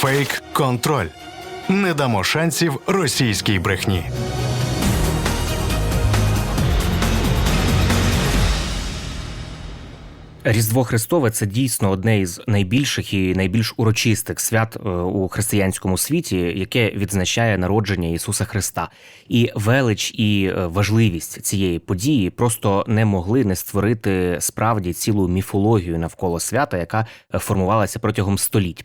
Фейк контроль. Не дамо шансів російській брехні. Різдво Христове це дійсно одне із найбільших і найбільш урочистих свят е, у християнському світі, яке відзначає народження Ісуса Христа. І велич і е, важливість цієї події просто не могли не створити справді цілу міфологію навколо свята, яка е, формувалася протягом століть.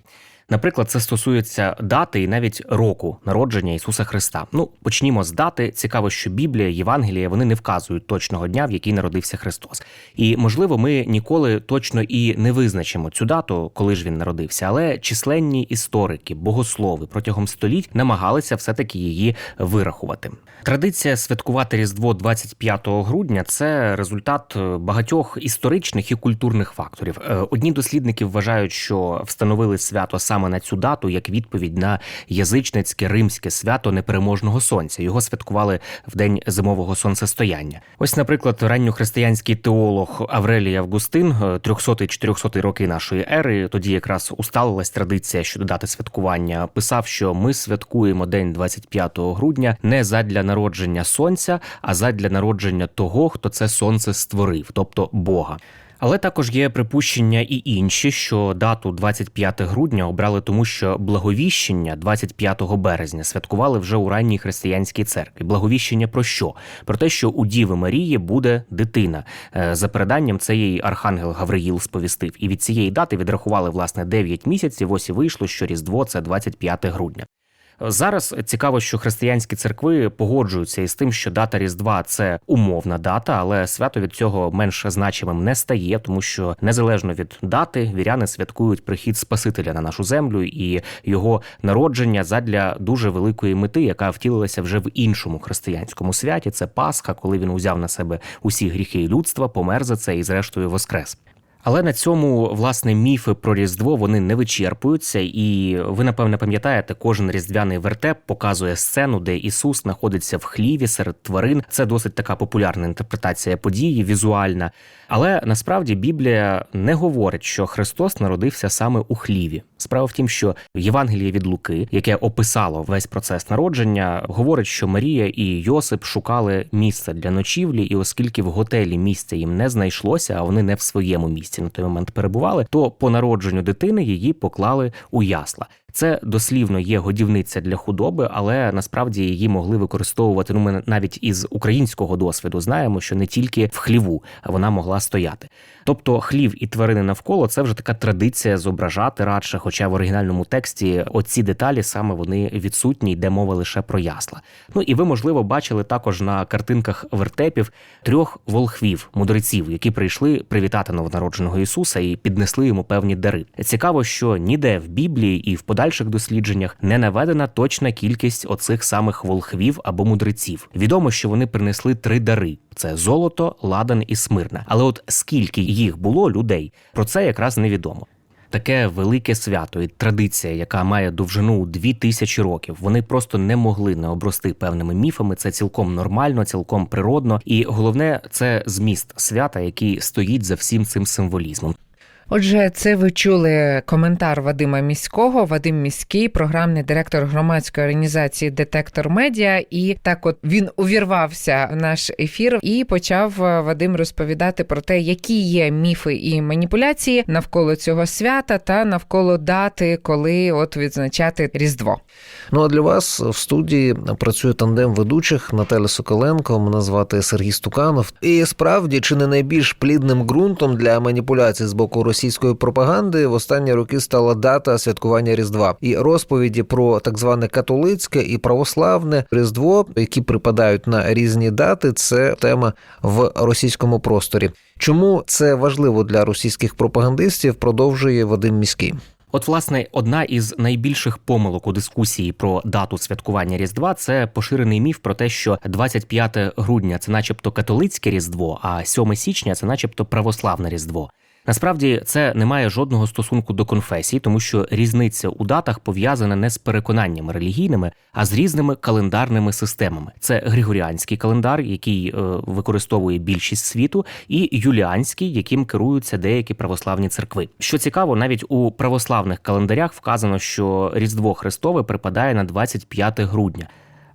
Наприклад, це стосується дати і навіть року народження Ісуса Христа. Ну, почнімо з дати. Цікаво, що Біблія, Євангелія вони не вказують точного дня, в який народився Христос. І можливо, ми ніколи точно і не визначимо цю дату, коли ж він народився. Але численні історики, богослови протягом століть намагалися все-таки її вирахувати. Традиція святкувати Різдво 25 грудня це результат багатьох історичних і культурних факторів. Е, Одні дослідники вважають, що встановили свято саме на цю дату як відповідь на язичницьке римське свято непереможного сонця. Його святкували в день зимового сонцестояння. Ось, наприклад, ранньохристиянський теолог Аврелій Августин, 300-400 роки нашої ери, тоді якраз усталилась традиція щодо дати святкування. Писав, що ми святкуємо день 25 грудня не задля народження сонця, а задля народження того, хто це сонце створив, тобто Бога. Але також є припущення і інші, що дату 25 грудня обрали тому, що благовіщення 25 березня святкували вже у ранній християнській церкві. Благовіщення про що? Про те, що у Діви Марії буде дитина. Е, За переданням це їй архангел Гавриїл сповістив. І від цієї дати відрахували власне 9 місяців. Ось і вийшло, що Різдво це 25 грудня. Зараз цікаво, що християнські церкви погоджуються із тим, що дата Різдва це умовна дата, але свято від цього менш значимим не стає, тому що незалежно від дати віряни святкують прихід Спасителя на нашу землю і його народження задля дуже великої мети, яка втілилася вже в іншому християнському святі. Це Пасха, коли він узяв на себе усі гріхи людства, помер за це і, зрештою, воскрес. Але на цьому власне міфи про різдво вони не вичерпуються, і ви напевне пам'ятаєте, кожен різдвяний вертеп показує сцену, де Ісус знаходиться в хліві серед тварин. Це досить така популярна інтерпретація події, візуальна. Але насправді Біблія не говорить, що Христос народився саме у хліві. Справа в тім, що Євангеліє від Луки, яке описало весь процес народження, говорить, що Марія і Йосип шукали місце для ночівлі, і оскільки в готелі місця їм не знайшлося, а вони не в своєму місці на той момент перебували, то по народженню дитини її поклали у ясла. Це дослівно є годівниця для худоби, але насправді її могли використовувати. Ну, ми навіть із українського досвіду знаємо, що не тільки в хліву вона могла стояти. Тобто хлів і тварини навколо це вже така традиція зображати радше, хоча в оригінальному тексті оці деталі саме вони відсутні, йде мова лише про ясла. Ну і ви, можливо, бачили також на картинках вертепів трьох волхвів, мудреців, які прийшли привітати новонародженого Ісуса і піднесли йому певні дари. Цікаво, що ніде в Біблії і в подальших дослідженнях не наведена точна кількість оцих самих волхвів або мудреців. Відомо, що вони принесли три дари: це золото, ладан і смирна. Але от скільки їх було людей, про це якраз невідомо. Таке велике свято і традиція, яка має довжину у дві тисячі років. Вони просто не могли не обрости певними міфами. Це цілком нормально, цілком природно. І головне це зміст свята, який стоїть за всім цим символізмом. Отже, це ви чули коментар Вадима Міського. Вадим Міський, програмний директор громадської організації Детектор Медіа. І так, от він увірвався в наш ефір і почав е, Вадим розповідати про те, які є міфи і маніпуляції навколо цього свята та навколо дати, коли от відзначати Різдво. Ну а для вас в студії працює тандем ведучих Наталя Соколенко. Мене звати Сергій Стуканов. І справді чи не найбільш плідним ґрунтом для маніпуляцій з боку російської пропаганди в останні роки стала дата святкування Різдва і розповіді про так зване католицьке і православне Різдво, які припадають на різні дати. Це тема в російському просторі. Чому це важливо для російських пропагандистів? Продовжує Вадим Міський. От, власне, одна із найбільших помилок у дискусії про дату святкування Різдва це поширений міф про те, що 25 грудня це, начебто, католицьке різдво, а 7 січня це, начебто, православне різдво. Насправді це не має жодного стосунку до конфесії, тому що різниця у датах пов'язана не з переконаннями релігійними, а з різними календарними системами. Це григоріанський календар, який е, використовує більшість світу, і юліанський, яким керуються деякі православні церкви. Що цікаво, навіть у православних календарях вказано, що Різдво Христове припадає на 25 грудня.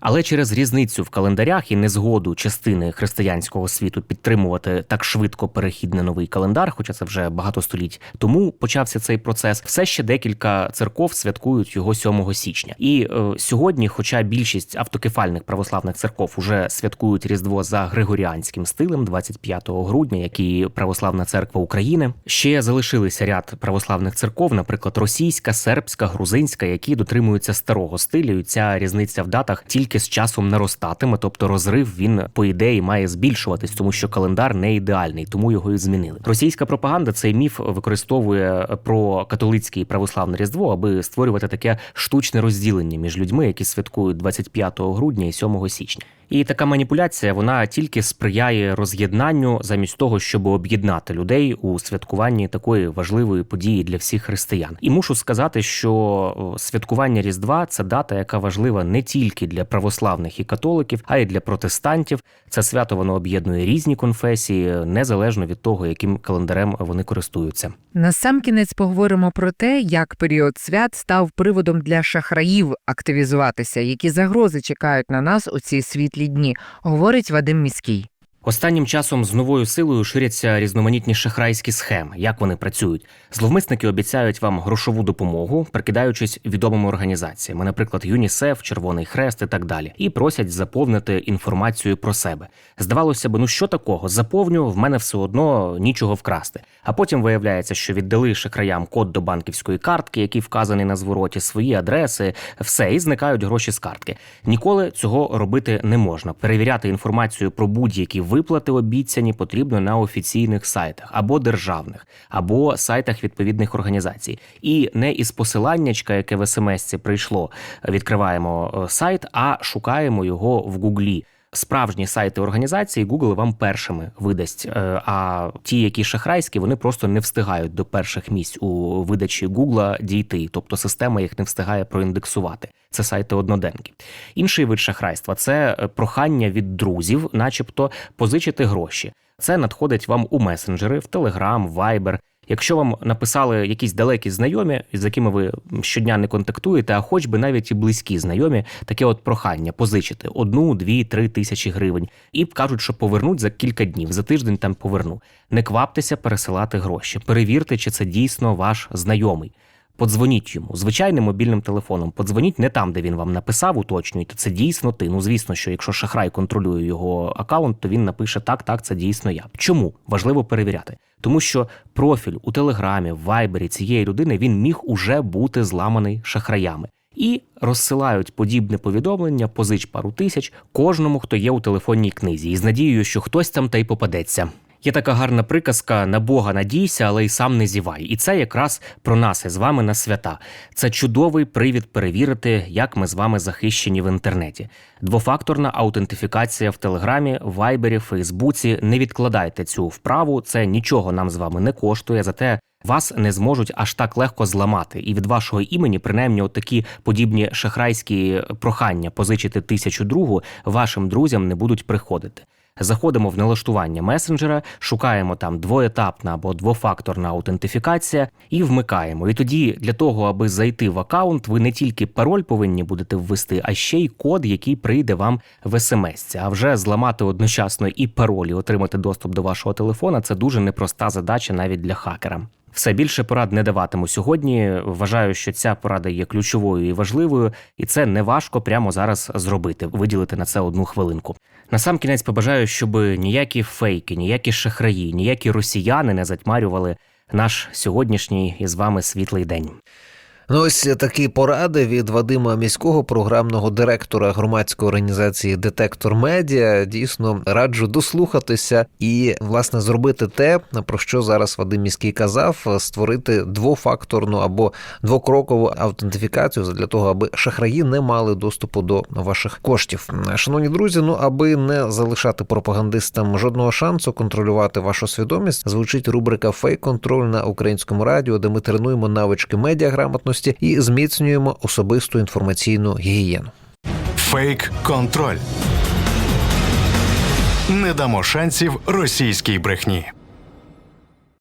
Але через різницю в календарях і незгоду частини християнського світу підтримувати так швидко перехід на новий календар, хоча це вже багато століть тому почався цей процес. Все ще декілька церков святкують його 7 січня. І е, сьогодні, хоча більшість автокефальних православних церков уже святкують Різдво за григоріанським стилем, 25 грудня, як і Православна церква України, ще залишилися ряд православних церков, наприклад, російська, сербська, грузинська, які дотримуються старого стилю. І ця різниця в датах тільки з часом наростатиме, тобто розрив він по ідеї має збільшуватись, тому що календар не ідеальний, тому його і змінили. Російська пропаганда цей міф використовує про католицьке і православне різдво, аби створювати таке штучне розділення між людьми, які святкують 25 грудня і 7 січня. І така маніпуляція вона тільки сприяє роз'єднанню замість того, щоб об'єднати людей у святкуванні такої важливої події для всіх християн. І мушу сказати, що святкування Різдва це дата, яка важлива не тільки для православних і католиків, а й для протестантів. Це свято воно об'єднує різні конфесії, незалежно від того, яким календарем вони користуються. Насамкінець поговоримо про те, як період свят став приводом для шахраїв активізуватися, які загрози чекають на нас у ці світлі дні, говорить Вадим Міський. Останнім часом з новою силою ширяться різноманітні шахрайські схеми. Як вони працюють? Зловмисники обіцяють вам грошову допомогу, прикидаючись відомими організаціями, наприклад, ЮНІСЕФ, Червоний Хрест і так далі, і просять заповнити інформацію про себе. Здавалося б, ну що такого? Заповню, в мене все одно нічого вкрасти. А потім виявляється, що віддали шахраям код до банківської картки, який вказаний на звороті, свої адреси, все, і зникають гроші з картки. Ніколи цього робити не можна. Перевіряти інформацію про будь-які виплати обіцяні потрібно на офіційних сайтах або державних, або сайтах відповідних організацій. І не із посиланнячка, яке в смс-ці прийшло, відкриваємо е, сайт, а шукаємо його в Гуглі. Справжні сайти організації Google вам першими видасть. е, А ті, які шахрайські, вони просто не встигають до перших місць у видачі Google дійти, тобто система їх не встигає проіндексувати. Це сайти одноденки. Інший вид шахрайства це е, прохання від друзів, начебто, позичити гроші. Це надходить вам у месенджери, в Telegram, Viber. Якщо вам написали якісь далекі знайомі, з якими ви щодня не контактуєте, а хоч би навіть і близькі знайомі, таке от прохання позичити одну, дві, три тисячі гривень, і кажуть, що повернуть за кілька днів, за тиждень там поверну. Не кваптеся пересилати гроші. Перевірте, чи це дійсно ваш знайомий. Подзвоніть йому звичайним мобільним телефоном. Подзвоніть не там, де він вам написав, уточнюйте. Це дійсно ти. Ну звісно, що якщо шахрай контролює його аккаунт, то він напише так, так, це дійсно я. Чому важливо перевіряти? Тому що профіль у телеграмі, в вайбері цієї людини він міг уже бути зламаний шахраями. І розсилають подібне повідомлення, позич пару тисяч кожному, хто є у телефонній книзі, і з надією, що хтось там та й попадеться. Є така гарна приказка на Бога надійся, але й сам не зівай. І це якраз про нас із вами на свята. Це чудовий привід перевірити, як ми з вами захищені в інтернеті. Двофакторна аутентифікація в Телеграмі, Вайбері, Фейсбуці. Не відкладайте цю вправу, це нічого нам з вами не коштує. Зате вас не зможуть аж так легко зламати, і від вашого імені, принаймні, от такі подібні шахрайські прохання позичити тисячу другу вашим друзям не будуть приходити. Заходимо в налаштування месенджера, шукаємо там двоетапна або двофакторна аутентифікація і вмикаємо. І тоді для того, аби зайти в аккаунт, ви не тільки пароль повинні будете ввести, а ще й код, який прийде вам в смс. А вже зламати одночасно і пароль, і отримати доступ до вашого телефона це дуже непроста задача навіть для хакера. Все більше порад не даватиму сьогодні. Вважаю, що ця порада є ключовою і важливою, і це не важко прямо зараз зробити, виділити на це одну хвилинку. Насамкінець побажаю, щоб ніякі фейки, ніякі шахраї, ніякі росіяни не затьмарювали наш сьогоднішній із вами світлий день. Ну ось такі поради від Вадима міського програмного директора громадської організації Детектор Медіа. Дійсно раджу дослухатися і власне зробити те, про що зараз Вадим міський казав: створити двофакторну або двокрокову автентифікацію для того, аби шахраї не мали доступу до ваших коштів. Шановні друзі, ну аби не залишати пропагандистам жодного шансу контролювати вашу свідомість, звучить рубрика Фейк-контроль на українському радіо, де ми тренуємо навички медіаграмотності і зміцнюємо особисту інформаційну гігієну. Фейк-контроль. Не дамо шансів російській брехні.